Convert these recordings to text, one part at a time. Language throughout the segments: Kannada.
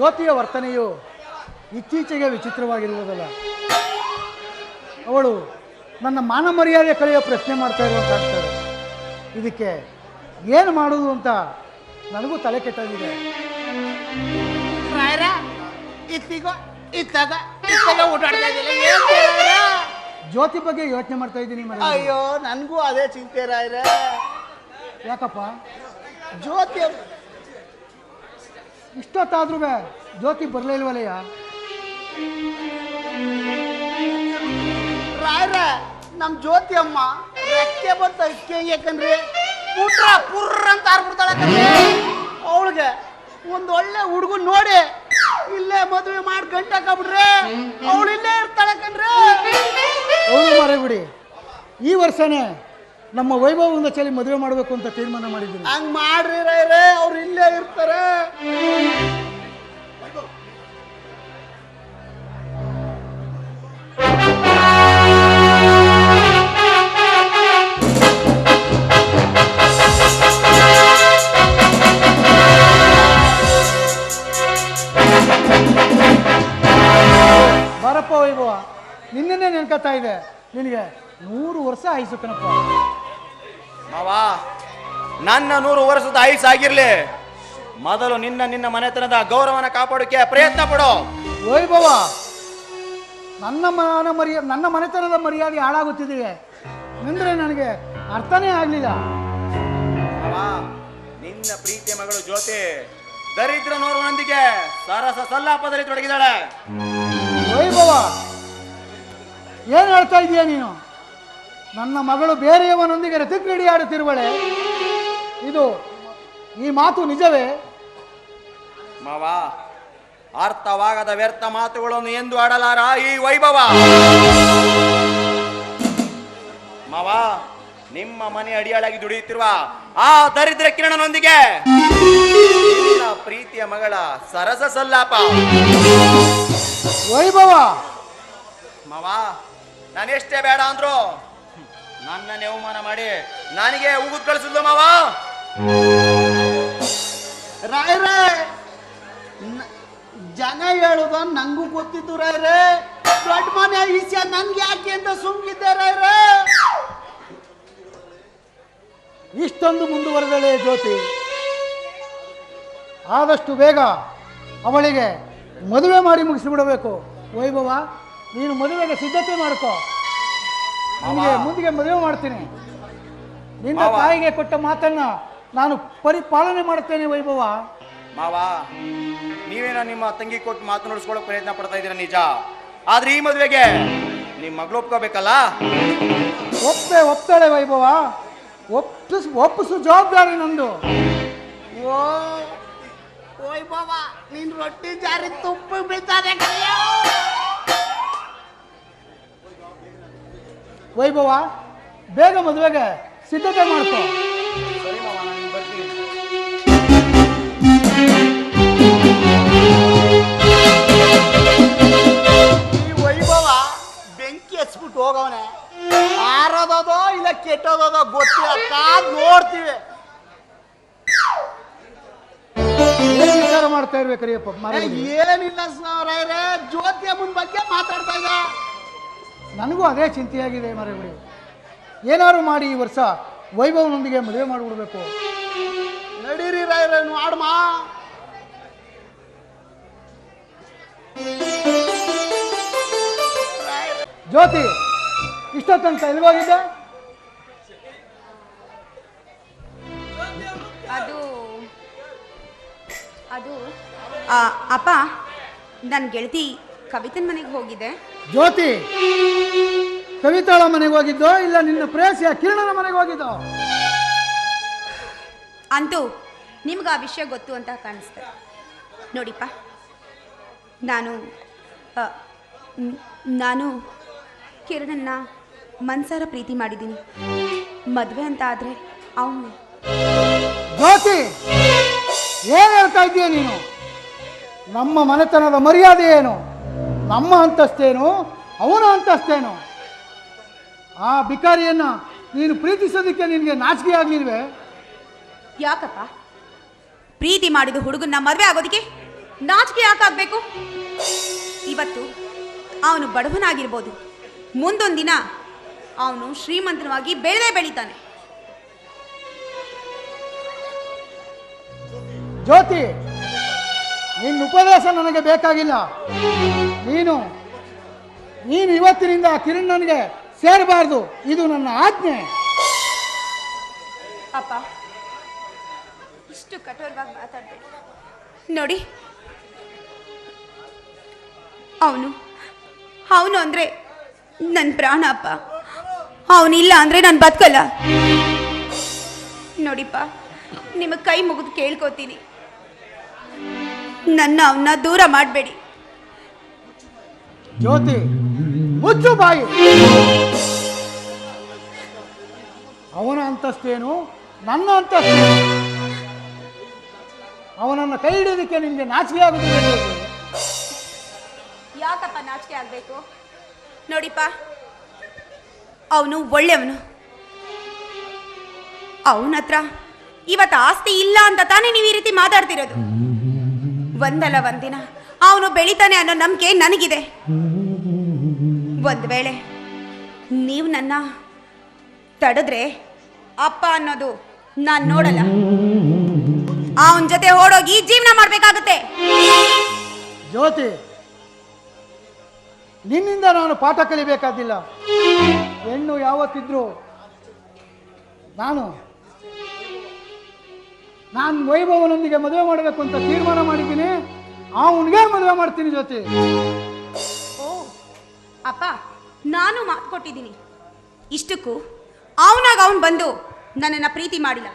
ಜ್ಯೋತಿಯ ವರ್ತನೆಯು ಇತ್ತೀಚೆಗೆ ವಿಚಿತ್ರವಾಗಿರುವುದಲ್ಲ. ಅವಳು ನನ್ನ ಮಾನ ಮರ್ಯಾದೆ ಕಳೆಯೋ ಪ್ರಶ್ನೆ ಮಾಡ್ತಾ ಇರುವಂತಾಗ್ತದೆ ಇದಕ್ಕೆ ಏನು ಮಾಡುವುದು ಅಂತ ನನಗೂ ತಲೆ ಕೆಟ್ಟದಿದೆ ಜ್ಯೋತಿ ಬಗ್ಗೆ ಯೋಚನೆ ಮಾಡ್ತಾ ಇದ್ದೀನಿ ಅಯ್ಯೋ ನನಗೂ ಅದೇ ಚಿಂತೆ ರಾಯ್ರ. ಯಾಕಪ್ಪ? ಜ್ಯೋತಿ ಇಷ್ಟೊತ್ತಾದ್ರೂ ಜ್ಯೋತಿ ಬರಲೇ ಇಲ್ವಲ್ಲಯ್ಯ? ನಮ್ಮ ನಮ್ ಜ್ಯೋತಿ ಅಮ್ಮ ರೆಕ್ಕೆ ಬಂತ ಯಾಕಂದ್ರೆ ಪುಟ್ರ ಪುರ್ರ ಅಂತ ಆರ್ಬಿಡ್ತಾಳೆ ಅವಳಿಗೆ ಒಂದ್ ಒಳ್ಳೆ ಹುಡುಗ ನೋಡಿ ಇಲ್ಲೇ ಮದುವೆ ಮಾಡಿ ಗಂಟಾಕಬಿಡ್ರೆ ಅವಳು ಇಲ್ಲೇ ಇರ್ತಾಳೆ ಕಣ್ರಿ. ಅವಳು ಮರೆಬಿಡಿ ಈ ವರ್ಷನೇ ನಮ್ಮ ವೈಭವದಿಂದ ಚಳಿ ಮದುವೆ ಮಾಡಬೇಕು ಅಂತ ತೀರ್ಮಾನ ಮಾಡಿದ್ದೀನಿ ಹಂಗ್ ಮಾಡ್ರಿ ರೈರೇ ಅವ್ರು ಇಲ್ಲೇ ಇರ್ತಾರೆ. ಬಾರಪ್ಪ ವೈಭವ ನಿನ್ನೆ ನೆನ್ಕತ್ತಾ ಇದೆ. ನಿನಗೆ ನೂರು ವರ್ಷ ಆಯಿಸು ಕಣಪ್ಪ. ಮಾವ ನನ್ನ ನೂರು ವರ್ಷದ ಆಯುಸ್ಸಾಗಿರ್ಲಿ ಮೊದಲು ನಿನ್ನ ನಿನ್ನ ಮನೆತನದ ಗೌರವನ ಕಾಪಾಡೋಕೆ ಪ್ರಯತ್ನ ಪಡು. ವೈಭವ ನನ್ನ ಮಾನ ಮರ್ಯ ನನ್ನ ಮನೆತನದ ಮರ್ಯಾದೆ ಹಾಳಾಗುತ್ತಿದೆ ಅಂದ್ರೆ ನನಗೆ ಅರ್ಥನೇ ಆಗಲಿಲ್ಲ. ಮಾವ ನಿನ್ನ ಪ್ರೀತಿಯ ಮಗಳು ಜ್ಯೋತಿ ದರಿದ್ರ ನೋರುವನೊಂದಿಗೆ ಸರಸ ಸಲ್ಲಾಪದಲ್ಲಿ ತೊಡಗಿದಾಳೆ ವೈಭವ ಏನು ಹೇಳ್ತಾ ಇದೀಯ ನೀನು? ನನ್ನ ಮಗಳು ಬೇರೆಯವನೊಂದಿಗೆ ರತಿಕ್ರೀಡಿಯಾಡುತ್ತಿರುವಳೆ ಇದು ಈ ಮಾತು ನಿಜವೇ? ಮಾವ ಅರ್ಥವಾಗದ ವ್ಯರ್ಥ ಮಾತುಗಳನ್ನು ಎಂದು ಆಡಲಾರ ಈ ವೈಭವ. ಮಾವ ನಿಮ್ಮ ಮನೆ ಅಡಿಯಾಳಾಗಿ ದುಡಿಯುತ್ತಿರುವ ಆ ದರಿದ್ರ ಕಿರಣನೊಂದಿಗೆ ಪ್ರೀತಿಯ ಮಗಳ ಸರಸ ಸಲ್ಲಾಪ. ವೈಭವ? ಮಾವ ನಾನೆಷ್ಟೇ ಬೇಡ ಅಂದ್ರು ನನ್ನನ್ನೇ ಅವಮಾನ ಮಾಡಿ ನನಗೆ ಉಗುದ್ ಕಳಿಸಿದ್ಲು ಮಾವ? ರಾಯರೇ ಜನ ಹೇಳುದ ನಂಗೂ ಗೊತ್ತಿತ್ತು ರಾಯರೇ ದೊಡ್ಡ ಮನೆ ವಿಷಯ ನನ್ಗೆ ಯಾಕೆ ಅಂತ ಸುಮ್ಗಿದ್ದೆ ರಾಯರೇ ಇಷ್ಟೊಂದು ಮುಂದುವರೆದಳೆ ಜ್ಯೋತಿ. ಆದಷ್ಟು ಬೇಗ ಅವಳಿಗೆ ಮದುವೆ ಮಾಡಿ ಮುಗಿಸಿಬಿಡಬೇಕು. ವೈಭವ, ನೀನು ಮದುವೆಗೆ ಸಿದ್ಧತೆ ಮಾಡ್ಕೋ. ನಿನಗೆ ಮುಂದಿಗೆ ಮದುವೆ ಮಾಡ್ತೀನಿ. ನಿನ್ನ. ತಾಯಿಗೆ ಕೊಟ್ಟ ಮಾತನ್ನ ನಾನು ಪರಿಪಾಲನೆ ಮಾಡ್ತೇನೆ ವೈಭವ. ಮಾವಾ ನೀವೇನೋ ನಿಮ್ಮ ತಂಗಿ ಕೊಟ್ಟು ಮಾತನಾಡಿಸ್ಕೊಳ್ಳೋ ಪ್ರಯತ್ನ ಪಡ್ತಾ ಇದ್ದೀರಾ ನಿಜ? ಆದ್ರೆ ಈ ಮದುವೆಗೆ ನಿಮ್ಮ ಮಗಳು ಒಪ್ಕೋಬೇಕಲ್ಲ? ಒಪ್ಪೆ ಒಪ್ತಾಳೆ ವೈಭವ. ಒಪ್ಪಿಸ್ ಒಪ್ಪಿಸು ಜವಾಬ್ದಾರಿ ನಂದು. ಓ ವೈಭವ ನೀನ್ ನಿನ್ ರೊಟ್ಟಿ ಜಾರಿ ತುಪ್ಪ ಬೀಳ್ತಾರೆ ವೈಭವ ಬೇಗ ಮದುವೆಗೆ ಸಿದ್ಧತೆ ಮಾಡ್ಕೋ. ಈ ವೈಭವ ಬೆಂಕಿ ಹಚ್ಬಿಟ್ಟು ಹೋಗವನೆ. ಆರೋದೋದೋ ಇಲ್ಲ ಕೆಟ್ಟೋದೋ ಗೊತ್ತಿಲ್ಲ ಕಾದ್ ನೋಡ್ತೀವಿ. ಏನ್ ವಿಚಾರ ಮಾಡ್ತಾ ಇರ್ಬೇಕರಿಯಪ್ಪ ಏ, ಮಾರೇ ಏನಿಲ್ಲ ಸರ್ ಜ್ಯೋತಿ ಅಮ್ಮನ ಬಗ್ಗೆ ಮಾತಾಡ್ತಾ ಇದ್ದ. ನನಗೂ ಅದೇ ಚಿಂತೆಯಾಗಿದೆ ಮರಗಳು ಏನಾದ್ರು ಮಾಡಿ ಈ ವರ್ಷ ವೈಭವನೊಂದಿಗೆ ಮದುವೆ ಮಾಡಿಬಿಡ್ಬೇಕು. ನಡೀರಿ ರಾಯರನ್ನು ಆಡಮ್ಮ ಜ್ಯೋತಿ ಇಷ್ಟೊತ್ತಂತ ಎಲ್ಗೋಗಿದ್ದೆ ಅದು ಅದು ಆ, ಅಪ್ಪ ನನ್ನ ಗೆಳತಿ ಕವಿತನ ಮನೆಗೆ ಹೋಗಿದೆ ಜ್ಯೋತಿ ಕವಿತಾಳ ಮನೆಗೆ ಹೋಗಿದ್ದೋ ಇಲ್ಲ ನಿನ್ನ ಪ್ರೇಸಿಯ ಕಿರಣನ ಮನೆಗೆ ಹೋಗಿದ್ದೋ? ಅಂತೂ ನಿಮ್ಗೆ ಆ ವಿಷಯ ಗೊತ್ತು ಅಂತ ಕಾಣಿಸ್ತದೆ ನೋಡಿಪ್ಪ ನಾನು ನಾನು ಕಿರಣನ್ನ ಮನ್ಸಾರ ಪ್ರೀತಿ ಮಾಡಿದ್ದೀನಿ. ಮದುವೆ ಅಂತ ಆದರೆ ಅವನು. ಜ್ಯೋತಿ ಏನ್ ಹೇಳ್ತಾ ಇದೀಯ ನೀನು? ನಮ್ಮ ಮನೆತನದ ಮರ್ಯಾದೆ ಏನು? ನಮ್ಮ ಅಂತಸ್ತೇನು ಅವನ ಅಂತಸ್ತೇನು? ಆ ಭಿಕಾರಿಯನ್ನ ನೀನು ಪ್ರೀತಿಸೋದಕ್ಕೆ ನಿನಗೆ ನಾಚಿಕೆ ಆಗ್ಲಿಲ್ವೇ? ಯಾಕಪ್ಪ? ಪ್ರೀತಿ ಮಾಡಿದ ಹುಡುಗನ್ನ ಮದುವೆ ಆಗೋದಕ್ಕೆ ನಾಚಿಕೆ ಯಾಕಾಗಬೇಕು? ಇವತ್ತು ಅವನು ಬಡವನಾಗಿರ್ಬೋದು. ದಿನ ಅವನು ಶ್ರೀಮಂತನವಾಗಿ ಬೆಳೆದೇ ಬೆಳಿತಾನೆ. ಜ್ಯೋತಿ ನಿನ್ನ ಉಪದೇಶ ನನಗೆ ಬೇಕಾಗಿಲ್ಲ. ನೀನು ನೀನು ಇವತ್ತಿನಿಂದ ಕಿರಣ್ ನನಗೆ ಸೇರಬಾರ್ದು. ಇದು ನನ್ನ ಆಜ್ಞೆ. ಅಪ್ಪ ಇಷ್ಟು ಕಠೋರವಾಗಿ ಮಾತಾಡ್ಬೇಡಿ. ನೋಡಿ ಅವನು ಅವನು ಅಂದ್ರೆ ನನ್ನ ಪ್ರಾಣ ಅಪ್ಪ. ಅವನಿಲ್ಲ ಅಂದ್ರೆ ನಾನು ಬದುಕಲ್ಲ. ನೋಡಿಪ್ಪ ನಿಮ್ಮ ಕೈ ಮುಗಿದು ಕೇಳ್ಕೊತೀನಿ. ನನ್ನ ಅವನ್ನ ದೂರ ಮಾಡಬೇಡಿ. ಜ್ಯೋತಿ, ಮುಚ್ಚು ಬಾಯಿ. ಅವನ ಅಂತಸ್ತೇನು ನನ್ನ ಅಂತಸ್ತೇನು ಅವನನ್ನು ಕೈ ಹಿಡಿಯೋದಕ್ಕೆ ನಿಮಗೆ ನಾಚಿಕೆ ಆಗುದಿಲ್ಲ ಯಾಕಪ್ಪ ನಾಚಿಕೆ ಆಗಬೇಕು? ನೋಡಿಪ್ಪ, ಅವನು ಒಳ್ಳೆಯವನು. ಅವನ ಹತ್ರ ಇವತ್ತು ಆಸ್ತಿ ಇಲ್ಲ ಅಂತ ತಾನೇ ನೀವು ಈ ರೀತಿ ಮಾತಾಡ್ತಿರೋದು. ಒಂದಲ್ಲ ಒಂದಿನ ಅವನು ಬೆಳಿತಾನೆ ಅನ್ನೋ ನಂಬಿಕೆ ನನಗಿದೆ. ಒಂದು ವೇಳೆ ನೀವು ನನ್ನ ತಡೆದ್ರೆ ಅಪ್ಪ ಅನ್ನೋದು ನಾನು ನೋಡಲ್ಲ. ಅವನ ಜೊತೆ ಓಡೋಗಿ ಜೀವನ ಮಾಡಬೇಕಾಗುತ್ತೆ. ಜ್ಯೋತಿ, ನಿನ್ನಿಂದ ನಾನು ಪಾಠ ಕಲಿಬೇಕಾದಿಲ್ಲ. ಹೆಣ್ಣು ಯಾವತ್ತಿದ್ರು ನಾನು ನಾನು ವೈಭವನೊಂದಿಗೆ ಮದುವೆ ಮಾಡಬೇಕು ಅಂತ ತೀರ್ಮಾನ ಮಾಡಿದ್ದೀನಿ. ಅವನಿಗೆ ಮದುವೆ ಮಾಡ್ತೀನಿ ಜೊತೆ ಓ ಅಪ್ಪ ನಾನು ಮಾತು ಕೊಟ್ಟಿದ್ದೀನಿ. ಇಷ್ಟಕ್ಕೂ ಅವನಾಗ ಅವನು ಬಂದು ನನ್ನನ್ನು ಪ್ರೀತಿ ಮಾಡಿಲ್ಲ.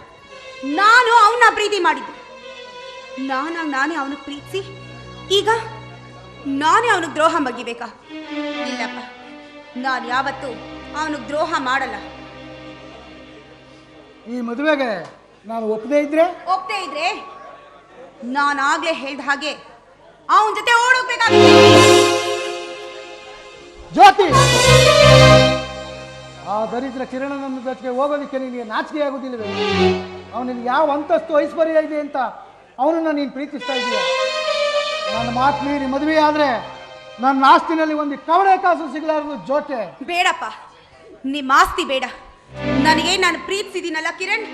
ನಾನು ಅವನ ಪ್ರೀತಿ ಮಾಡಿದ್ದು. ನಾನಾಗ ನಾನೇ ಅವನಿಗೆ ಪ್ರೀತಿಸಿ ಈಗ ನಾನೇ ಅವನಿಗೆ ದ್ರೋಹ ಮಗಿಬೇಕಾ? ಇಲ್ಲಪ್ಪ ನಾನು ಯಾವತ್ತೂ ಅವನಿಗೆ ದ್ರೋಹ ಮಾಡಲ್ಲ. ಈ ಮದುವೆಗೆ ನಾನು ಒಪ್ಪದೇ ಇದ್ರೆ? ಒಪ್ಪದೇ ಇದ್ರೆ ನಾನಾಗಲೇ ಹೇಳಿದ ಹಾಗೆ ಅವನ ಜೊತೆ ಓಡೋಗ್ಬೇಕಾಗುತ್ತೆ. ಜ್ಯೋತಿ! ಆ ದರಿದ್ರ ಕಿರಣನನ್ನು ಜೊತೆಗೆ ಹೋಗೋದಕ್ಕೆ ನಿನಗೆ ನಾಚಿಕೆ ಆಗುದಿಲ್ಲವೇ ಅವನಿಗೆ ಯಾವ ಅಂತಸ್ತು ಐಶ್ವರ್ಯ ಇದೆ ಅಂತ ಅವನನ್ನು ನೀನು ಪ್ರೀತಿಸ್ತಾ ಇದೀಯ ನನ್ನ ಮಾತು ಮೀರಿ ಮದುವೆ ಆದರೆ ನನ್ನ ಆಸ್ತಿನಲ್ಲಿ ಒಂದು ಕವಡೆ ಕಾಸು ಸಿಗಲಾರದು ಜೋಟೆ ಬೇಡಪ್ಪ. ನಿಮ್ಮ ಆಸ್ತಿ ಬೇಡ. ನನಗೆ ನಾನು ಪ್ರೀತಿಸಿದೀನಲ್ಲ ಕಿರಣ್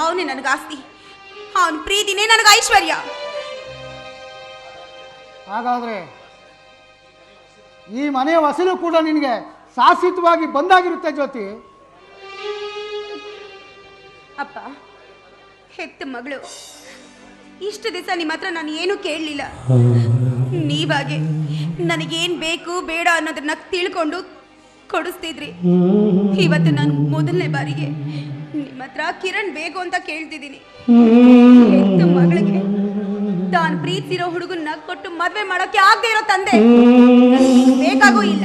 ಅವನೇ ನನಗೆ ಆಸ್ತಿ. ಅವನ ಪ್ರೀತಿನೇ ನನಗೆ ಐಶ್ವರ್ಯ. ಹಾಗಾದರೆ ಈ ಮನೆಯ ವಸಲು ಕೂಡ ನಿನಗೆ ಶಾಶ್ವತವಾಗಿ ಬಂದಾಗಿರುತ್ತೆ ಜ್ಯೋತಿ. ಅಪ್ಪ, ಹೆತ್ತ ಮಗಳು. ಇಷ್ಟು ದಿವಸ ನಿಮ್ಮ ಹತ್ರ ನಾನು ಏನು ಕೇಳಲಿಲ್ಲ. ನೀವಾಗೆ ನನಗೇನು ಬೇಕು ಬೇಡ ಅನ್ನೋದನ್ನ ತಿಳ್ಕೊಂಡು ಕೊಡಿಸ್ತಿದ್ರಿ. ಇವತ್ತು ನಾನು ಮೊದಲನೇ ಬಾರಿಗೆ ನಿಮ್ಮ ಹತ್ರ ಕಿರಣ್ ಬೇಕು ಅಂತ ಕೇಳ್ತಿದ್ದೀನಿ. ಹೆತ್ತ ಮಗಳಿಗೆ ತಾನು ಪ್ರೀತಿಸಿರೋ ಹುಡುಗನ್ನ ಕೊಟ್ಟು ಮದ್ವೆ ಮಾಡೋಕೆ ಆಗದೆ ಇರೋ ತಂದೆ. ಬೇಕಾಗೂ ಇಲ್ಲ.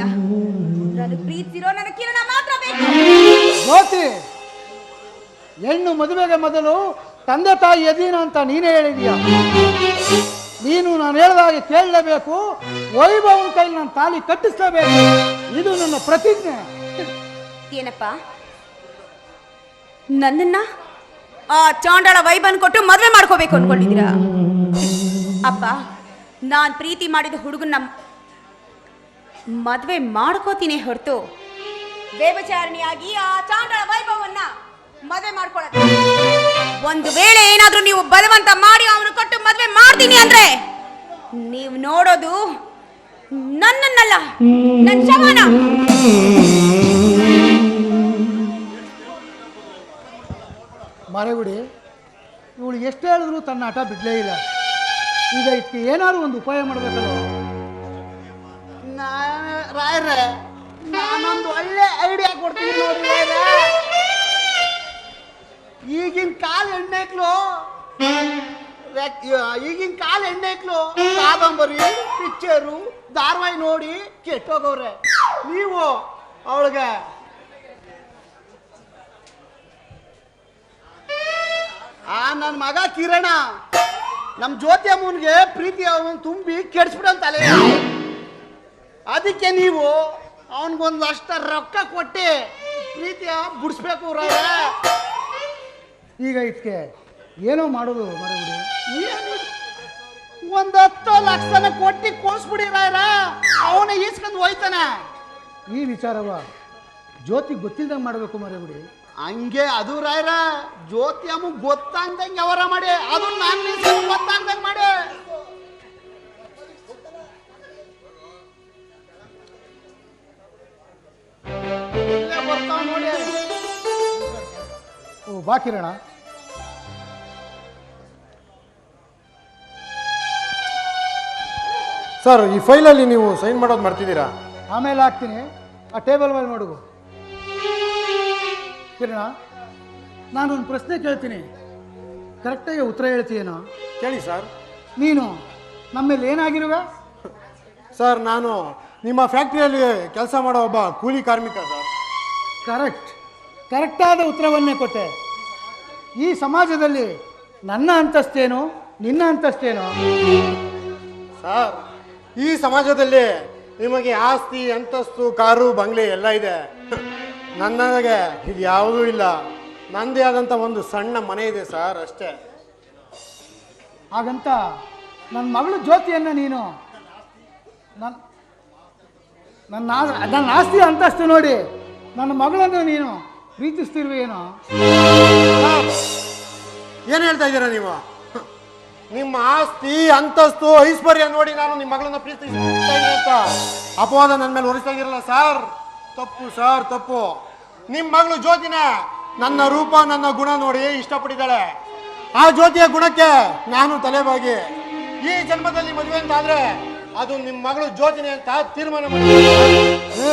ನನಗೆ ಪ್ರೀತಿಸಿರೋ ನನ್ನ ಕಿರಣ ಮಾತ್ರ ಬೇಕು. ಜ್ಯೋತಿ ಹೆಣ್ಣು ಮದುವೆಗೆ ಮೊದಲು ತಂದೆ ತಾಯಿ ಎದೀನ ಅಂತ ನೀನೇ ಹೇಳಿದೀಯ. ನೀನು ನಾನು ಹೇಳಿದಾಗೆ ಕೇಳಲೇಬೇಕು. ವೈಭವನ ಕೈಲಿ ನಾನು ತಾಳಿ ಕಟ್ಟಿಸಲೇಬೇಕು. ಇದು ನನ್ನ ಪ್ರತಿಜ್ಞೆ. ಏನಪ್ಪ? ನನ್ನನ್ನ ಆ ಚಾಂಡಾಳ ವೈಭವನ್ ಕೊಟ್ಟು ಮದುವೆ ಮಾಡ್ಕೋಬೇಕು ಅನ್ಕೊಂಡಿದ್ದೀರಾ? ಅಪ್ಪ ನಾನು ಪ್ರೀತಿ ಮಾಡಿದ ಹುಡುಗನ ಮದುವೆ ಮಾಡ್ಕೋತೀನಿ ಹೊರತು. ದೇವಚಾರಣಿಯಾಗಿ ಆ ಚಾಂಡಳ ವೈಭವನ್ನ ಮದುವೆ ಮಾಡ್ಕೊಳ್ಳೋದು ಒಂದು ವೇಳೆ ಏನಾದರೂ ನೀವು ಬಲವಂತ ಮಾಡಿ ಅವನು ಕೊಟ್ಟು ಮದುವೆ ಮಾಡ್ತೀನಿ ಅಂದ್ರೆ, ನೀವು ನೋಡೋದು ನನ್ನನ್ನಲ್ಲ ನನ್ನ ಶವನ. ಮರೆಬಿಡಿ ಇವಳು ಎಷ್ಟು ಹೇಳಿದ್ರು ತನ್ನ ಹಠ ಬಿಡಲೇ ಇಲ್ಲ. ಈಗ ಇದಕ್ಕೆ ಏನಾದ್ರು ಒಂದು ಉಪಾಯ ಮಾಡ್ಬೇಕಲ್ಲ ರಾಯ್ರೆ, ನಾನೊಂದು ಒಳ್ಳೆ ಐಡಿಯಾ ಕೊಡ್ತೀನಿ ನೋಡಿ. ಈಗಿನ ಕಾಲ ಹೆಣ್ಣೆಕ್ಲು ಈಗಿನ ಕಾಲ ಹೆಣ್ಣೆಕ್ಲು ಕಾದಂಬರಿ ಪಿಕ್ಚರು, ಧಾರವಾಹಿ ನೋಡಿ ಕೆಟ್ಟೋಗವ್ರೆ ನೀವು ಅವಳಿಗೆ ಆ ನನ್ನ ಮಗ ಕಿರಣ ನಮ್ಮ ಜ್ಯೋತಿ ಅಮ್ಮನಿಗೆ ಪ್ರೀತಿ ಅವನು ತುಂಬಿ ಕೆಡ್ಸ್ಬಿಡಂತಲೇ ಅದಕ್ಕೆ ನೀವು ಅವನಿಗೊಂದು ಅಷ್ಟ ರೊಕ್ಕ ಕೊಟ್ಟು ಪ್ರೀತಿಯ ಬಿಡಿಸ್ಬೇಕು ರಾಯ ಈಗ ಇದಕ್ಕೆ ಏನೋ ಮಾಡೋದು ಮರಬಿಡಿ. ಏನು ಒಂದ್ ಹತ್ತು ಲಕ್ಷನ ಕೊಟ್ಟಿ ಕೋಸ್ಬಿಡಿ ರಾಯರ. ಅವನ ಈಸ್ಕೊಂಡ್ ಹೋಯ್ತಾನೆ. ಈ ವಿಚಾರವ ಜ್ಯೋತಿ ಗೊತ್ತಿಲ್ದಂಗೆ ಮಾಡಬೇಕು ಮರೆಬಿಡಿ. ಹಂಗೆ ಅದು ರಾಯರ ಜ್ಯೋತಿ ಅಮ್ಮ ಗೊತ್ತಾಗ್ದಂಗೆ ಅವರ ಮಾಡಿ ಅದು ನಾನು ಗೊತ್ತಾಗ್ದಂಗೆ ಮಾಡಿ. ಓ ಬಾ ಕಿರಣ. ಸರ್ ಈ ಫೈಲಲ್ಲಿ ನೀವು ಸೈನ್ ಮಾಡೋದು ಮಾಡ್ತಿದ್ದೀರಾ? ಆಮೇಲೆ ಹಾಕ್ತೀನಿ. ಆ ಟೇಬಲ್ ಮೇಲೆ ನೋಡುಗು ಕಿರಣ ನಾನೊಂದು ಪ್ರಶ್ನೆ ಕೇಳ್ತೀನಿ. ಕರೆಕ್ಟಾಗಿ ಉತ್ತರ ಹೇಳ್ತೀಯೇನೋ? ಕೇಳಿ ಸರ್. ನೀನು ನಮ್ಮೇಲೆ ಏನಾಗಿರುವೆ? ಸರ್ ನಾನು ನಿಮ್ಮ ಫ್ಯಾಕ್ಟ್ರಿಯಲ್ಲಿ ಕೆಲಸ ಮಾಡೋ ಒಬ್ಬ ಕೂಲಿ ಕಾರ್ಮಿಕ ಸರ್. ಕರೆಕ್ಟ್. ಕರೆಕ್ಟಾದ ಉತ್ತರವನ್ನೇ ಕೊಟ್ಟೆ. ಈ ಸಮಾಜದಲ್ಲಿ ನನ್ನ ಅಂತಸ್ತೇನು ನಿನ್ನ ಅಂತಸ್ತೇನು? ಸರ್ ಈ ಸಮಾಜದಲ್ಲಿ ನಿಮಗೆ ಆಸ್ತಿ ಅಂತಸ್ತು ಕಾರು ಬಂಗ್ಲೆ ಎಲ್ಲ ಇದೆ. ನನಗೆ ಇದು ಯಾವುದೂ ಇಲ್ಲ. ನಂದೇ ಆದಂಥ ಒಂದು ಸಣ್ಣ ಮನೆ ಇದೆ ಸರ್ ಅಷ್ಟೇ. ಹಾಗಂತ ನನ್ನ ಮಗಳು ಜ್ಯೋತಿಯನ್ನು ನೀನು ನನ್ನ ನನ್ನ ನನ್ನ ಆಸ್ತಿ ಅಂತಸ್ತು ನೋಡಿ ನನ್ನ ಮಗಳನ್ನು ನೀನು ಪ್ರೀತಿಸ್ತಿರುವೇನೋ ಏನು. ಹೇಳ್ತಾ ಇದ್ದೀರಾ ನೀವು? ನಿಮ್ಮ ಆಸ್ತಿ ಅಂತಸ್ತು ಐಶ್ವರ್ಯ ನೋಡಿ ನಾನು ನಿಮ್ಮ ಮಗಳನ್ನ ಪ್ರೀತಿಸ್ತಾ ಅಂತ. ಅಪವಾದ ನನ್ನ ಮೇಲೆ ಹೊರಿಸ್ತಾ ಇದ್ದೀರಲ್ಲ ಸರ್? ತಪ್ಪು ಸರ್ ತಪ್ಪು. ನಿಮ್ಮ ಮಗಳು ಜ್ಯೋತಿನ ನನ್ನ ರೂಪ ನನ್ನ ಗುಣ ನೋಡಿ ಇಷ್ಟಪಟ್ಟಿದ್ದಾಳೆ. ಆ ಜ್ಯೋತಿಯ ಗುಣಕ್ಕೆ ನಾನು ತಲೆಬಾಗಿ. ಈ ಜನ್ಮದಲ್ಲಿ ಮದುವೆ ಅಂತ ಆದ್ರೆ ಅದು ನಿಮ್ಮ ಮಗಳು ಜ್ಯೋತಿನಿ ಅಂತ ತೀರ್ಮಾನ ಮಾಡಿ ಏ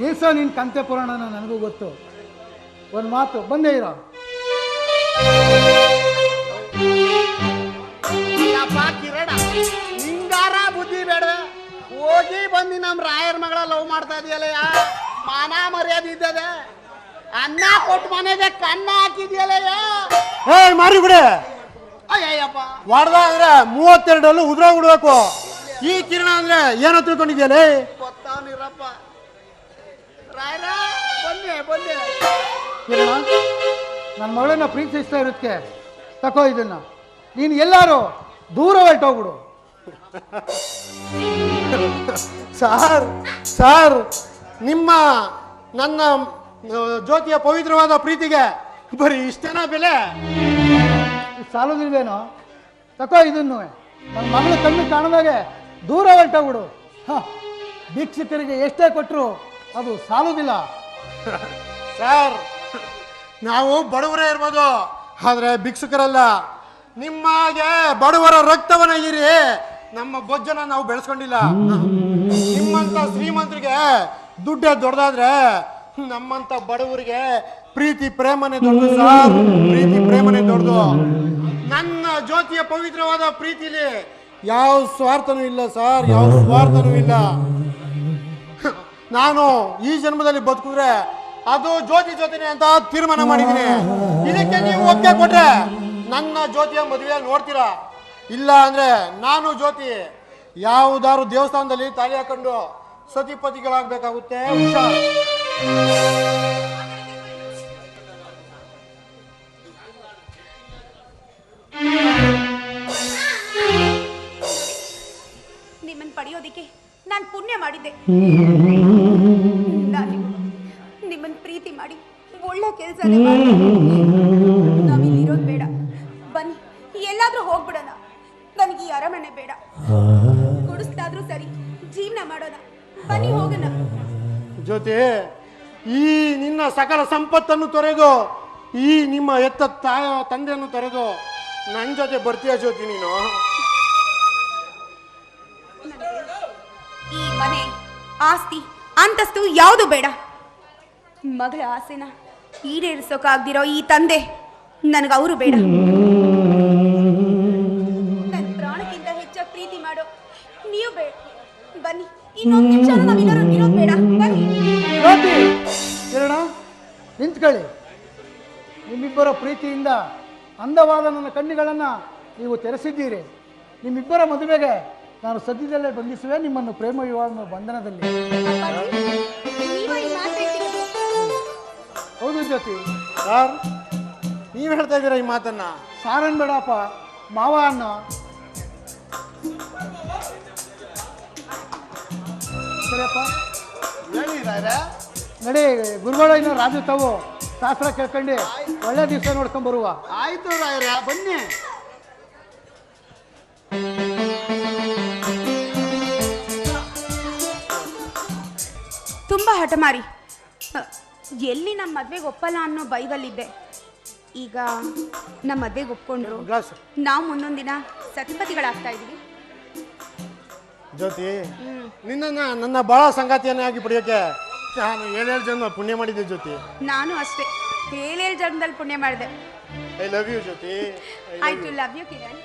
ನಿಲ್ಸೋ ನಿನ್ನ ಕಂತೆ ಪುರಾಣನ ನನಗೂ ಗೊತ್ತು. ಒಂದು ಮಾತು ಬಂದೇ ಇರೋ. ಹಿಂಗಾರ ಕಿರಣ ನಿಂಗಾರ ಬುದ್ಧಿ ಬೇಡ. ಹೋಗಿ ಬಂದು ನಮ್ಮ ರಾಯರ ಮಗಳ ಲವ್ ಮಾಡ್ತಾ ಇದೆಯಲ್ಲ ಮಾನ ಮರ್ಯಾದೆ ಇದ್ದದೆ. ಅನ್ನ ಕೊಟ್ಟು ಮನೆಗೆ ಕಣ್ಣ ಹಾಕಿದ್ಯಲ್ಲ ಏ ಮಾರಿ ಬಿಡೆ. ಅಯ್ಯಪ್ಪ ವಾಡ್ದ ಅಂದ್ರೆ ಮೂವತ್ತೆರಡಲ್ಲೂ ಉದ್ರ ಬಿಡ್ಬೇಕು. ಈ ಕಿರಣ ಅಂದ್ರೆ ಏನೋ ತಿಳ್ಕೊಂಡಿದ್ಯಲ್ಲ? ಗೊತ್ತಾವನಿರಪ್ಪ ರಾಯರ ಬನ್ನಿ ಬನ್ನಿ. ಕಿರಣ ನನ್ನ ಮಗಳನ್ನ ಪ್ರೀತಿಸ್ತಾ ಇರುತ್ತೆ ತಕೋ ಇದನ್ನ. ನೀನು ಎಲ್ಲಾರು ದೂರ ಹೊರಟೋಗ್ಬಿಡು ಸಾರ್ ಸಾರ್. ನಿಮ್ಮ ನನ್ನ ಜ್ಯೋತಿಯ ಪವಿತ್ರವಾದ ಪ್ರೀತಿಗೆ ಬರೀ ಇಷ್ಟೇನಾ ಬೆಲೆ? ಸಾಲೋದಿಲ್ವೇನೋ ತಕೋ ಇದನ್ನು. ನನ್ನ ಮಗಳು ಕಣ್ಣು ಕಾಣದಾಗೆ ದೂರ ಹೊರಟೋಗ್ಬಿಡು ಹಾಂ ಭಿಕ್ಷಿತರಿಗೆ ಎಷ್ಟೇ ಕೊಟ್ಟರು ಅದು ಸಾಲುದಿಲ್ಲ. ಸರ್ ನಾವು ಬಡವರೇ ಇರ್ಬೋದು ಆದರೆ ಭಿಕ್ಷುಕರಲ್ಲ. ನಿಮ್ಮಾಗೆ ಬಡವರ ರಕ್ತವನ ಹೀರಿ ನಮ್ಮ ಬೊಜ್ಜನ ನಾವು ಬೆಳೆಸ್ಕೊಂಡಿಲ್ಲ. ನಿಮ್ಮಂತ ಶ್ರೀಮಂತರಿಗೆ ದುಡ್ಡೇ ದೊಡ್ಡದಾದ್ರೆ ನಮ್ಮಂತ ಬಡವರಿಗೆ ಪ್ರೀತಿ ಪ್ರೇಮನೇ ದೊಡ್ಡದು ಸರ್. ಪ್ರೀತಿ ಪ್ರೇಮನೇ ದೊಡ್ಡದು. ನನ್ನ ಜ್ಯೋತಿಯ ಪವಿತ್ರವಾದ ಪ್ರೀತಿಲಿ ಯಾವ ಸ್ವಾರ್ಥನೂ ಇಲ್ಲ ಸರ್, ಯಾವ ಸ್ವಾರ್ಥನೂ ಇಲ್ಲ. ನಾನು ಈ ಜನ್ಮದಲ್ಲಿ ಬದುಕಿದ್ರೆ ಅದು ಜ್ಯೋತಿ ಜೊತೆನೆ ಅಂತ ತೀರ್ಮಾನ ಮಾಡಿದ್ದೀನಿ. ಇದಕ್ಕೆ ನೀವು ಒಪ್ಪಿಗೆ ಕೊಟ್ರೆ ನನ್ನ ಜ್ಯೋತಿಯ ಮದುವೆ ನೋಡ್ತೀರಾ? ಇಲ್ಲ ಅಂದ್ರೆ ನಾನು ಜ್ಯೋತಿ, ಯಾವುದಾದ್ರು ದೇವಸ್ಥಾನದಲ್ಲಿ ತಾಳಿ ಹಾಕೊಂಡು ಸತಿಪತಿಗಳಾಗಬೇಕಾಗುತ್ತೆ. ಹುಷಾರ್. ನಿಮ್ಮನ್ನು ಪಡೆಯೋದಿಕ್ಕೆ ನಾನು ಪುಣ್ಯ ಮಾಡಿದ್ದೆ. ನಾನು ನಿಮ್ಮನ್ನು ಪ್ರೀತಿ ಮಾಡಿ ಒಳ್ಳೆ ಕೆಲಸ ನಾವಿಲ್ಲಿರೋದು ಬೇಡ. ಬನ್ನಿ ಎಲ್ಲಾದ್ರೂ ಹೋಗ್ಬಿಡೋಣ. ನನಗೆ ಈ ಅರಮನೆ ಬೇಡ. ಗುಡಿಸ್ತಾದ್ರೂ ಸರಿ ಜೀವನ ಮಾಡೋಣ. ಬನ್ನಿ ಹೋಗೋಣ. ಜ್ಯೋತಿ ಈ ನಿನ್ನ ಸಕಲ ಸಂಪತ್ತನ್ನು ತೊರೆದು ಈ ನಿಮ್ಮ ಎತ್ತ ತಾಯ ತಂದೆಯನ್ನು ತೊರೆದು ನನ್ನ ಜೊತೆ ಬರ್ತೀಯ ಜ್ಯೋತಿ ನೀನು? ಈ ಮನೆ ಆಸ್ತಿ ಅಂತಸ್ತು ಯಾವುದು ಬೇಡ? ಮಗಳ ಆಸೆನ ಈಡೇರಿಸೋಕಾಗ್ದಿರೋ ಈ ತಂದೆ ನನಗೆ ಅವರು ಬೇಡ. ನನ್ನ ಪ್ರಾಣಕ್ಕಿಂತ ಹೆಚ್ಚಾಗಿ ಪ್ರೀತಿ ಮಾಡೋ ನೀವು ಬೇಡ. ಬನ್ನಿ. ಇನ್ನೊಂದು ನಿಮಿಷ ನಾವೆಲ್ಲರೂ ಇರೋದು ಬೇಡ ಬನ್ನಿ ಜ್ಯೋತಿ ಕಿರಣ ನಿಂತ್ಕೊಳ್ಳಿ ನಿಮ್ಮಿಬ್ಬರ ಪ್ರೀತಿಯಿಂದ ಅಂದವಾದ ನನ್ನ ಕಣ್ಣುಗಳನ್ನು ನೀವು ತೆರೆಸಿದ್ದೀರಿ. ನಿಮ್ಮಿಬ್ಬರ ಮದುವೆಗೆ ನಾನು ಸದ್ಯದಲ್ಲೇ ಬಂಧಿಸುವೆ ನಿಮ್ಮನ್ನು ಪ್ರೇಮ ವಿವಾಹ ಬಂಧನದಲ್ಲಿ. ಹೌದು ಜ್ಯೋತಿ. ಸರ್ ನೀವು ಹೇಳ್ತಾ ಇದ್ದೀರಾ ಈ ಮಾತನ್ನ? ಸಾರನ್ ಬೇಡಪ್ಪ ಮಾವ ಅನ್ನೋ ಹೇಳಿದಾರೆ ನಡಿ ಗುರುಗಳು ಇನ್ನು ರಾಜು ತಾವು ಶಾಸ್ತ್ರ ಕೇಳ್ಕೊಂಡು ಒಳ್ಳೆ ದಿವಸ ನೋಡ್ಕೊಂಡ್ ಬರುವ. ಆಯ್ತು ರಾಯರ ಬನ್ನಿ. ತುಂಬಾ ಹಠಮಾರಿ ಎಲ್ಲಿ ನಮ್ಮ ಮದ್ವೆಗೆ ಒಪ್ಪಲ್ಲ ಅನ್ನೋ ಬೈವಲ್ಲಿದ್ದೆ. ಈಗ ನಮ್ಮ ಮದ್ವೆಗೆ ಒಪ್ಕೊಂಡ್ರು. ನಾವು ಮುಂದೊಂದಿನ ದಿನ ಸತಿಪತಿಗಳಾಗ್ತಾ ಇದೀವಿ ಜ್ಯೋತಿ ನಿನ್ನ ನನ್ನ ಬಾಳ ಸಂಗಾತಿಯನ್ನಾಗಿ ಪಡೆಯೋಕೆ ನಾನು ಏಳೇಳು ಜನ ಪುಣ್ಯ ಮಾಡಿದ್ದೆ ಜ್ಯೋತಿ. ನಾನು ಅಷ್ಟೇ. ಏಳೇಳು ಜನ್ಮದಲ್ಲಿ ಪುಣ್ಯ ಮಾಡಿದೆ. I love you Jyothi. I too love you Kiran.